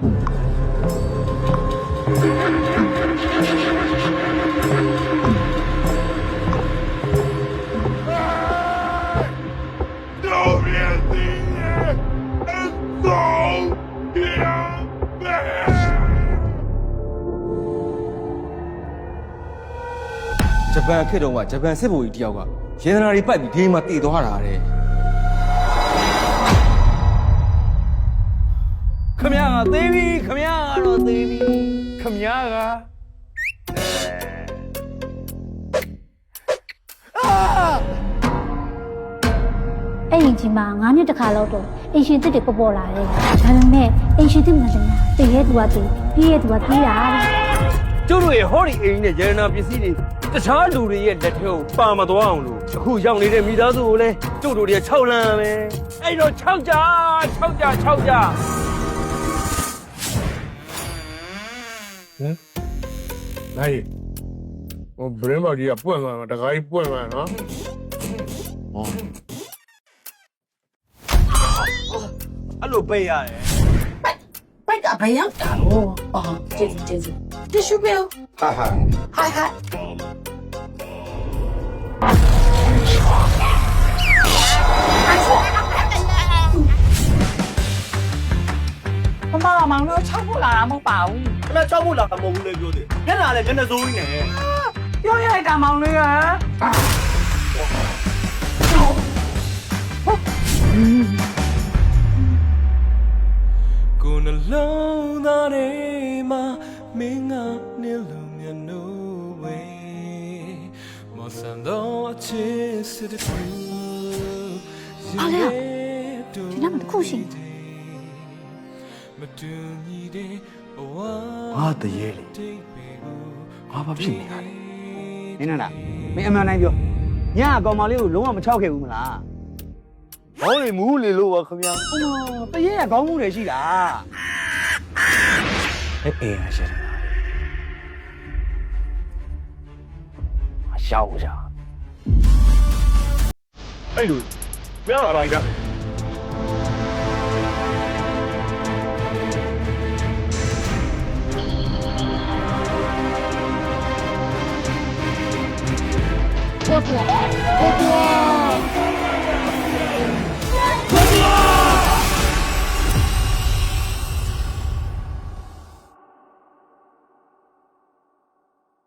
ဂျပန်ခေတ်တုန်းကဂျပန်စစ်ဗိုလ်ကြီးတယောက် ကရေဒနာတွေပိုက်ပြီးဒိန်မှာတည်သွားတာတဲ့ ခမရကသေးပြီခမရကတော့သေးပြီခမရကအဲ့ရင်ကြီးမှာ9နှစ်တခါလောက်တော့အင်ရှင်တစ်တွေပေါ်ပေါ်လာတယ်ဒါပေမဲ့အင်ရှင်တစ်မှန်တယ်များတည်ရဲ့သူကတည်ပြီးရဲ့သူကပြီးတာတဲ့ကျုပ်တို့ရဲ့ဟောဒီအိမ်နဲ့ရေနနာပစ္စည်းတွေတခြားလူတွေရဲ့လက်ထဲကိုပါမသွားအောင်လို့အခုရောက်နေတဲ့မိသားစုကိုလည်းကျုပ်တို့တွေက6လမ်းပဲအဲ့တော့6ကြ6ကြ6ကြ နိုင်ဟိုဘရင်ဘော်ကြီးကပွင့်သွားမှာတခါကြီးပွင့်သွားနော်အဲ့လိုပေးရတယ်ပိုက်ကဘယ်ရောက်တာလို့အော်ကျေးဇူးကျေးဇူးတ िश ူးပဲဟာဟာဟိုင်ဟို မမမောင်တို့ချောက်ဖို့လာတာမဟုတ်ပါဘူးခဏချောက်ဖို့လာတာမဟုတ်ဘူးလေပြောတယ်ညနာလည်းမျက်နှာစိုးကြီးနဲ့ပြောရလိုက်တာမောင်လေးကကိုယ်နှလုံးသားထဲမှာမင်းကနေလို့မျက်နှာဝေမောဆန်တော့အချစ်စစ်တူဟာလေဒီနောက်မှာတစ်ခုရှိနေမတူညီ တဲ့ဘဝငါတရေလေငါဘာဖြစ်နေရလဲနင်းနာမင်းအမှန်တိုင်းပြောညအကောင်မလေးကိုလုံးဝမချောက်ခဲ့ဘူးမလားဘောင်းလေမူး လေလို့ပါခ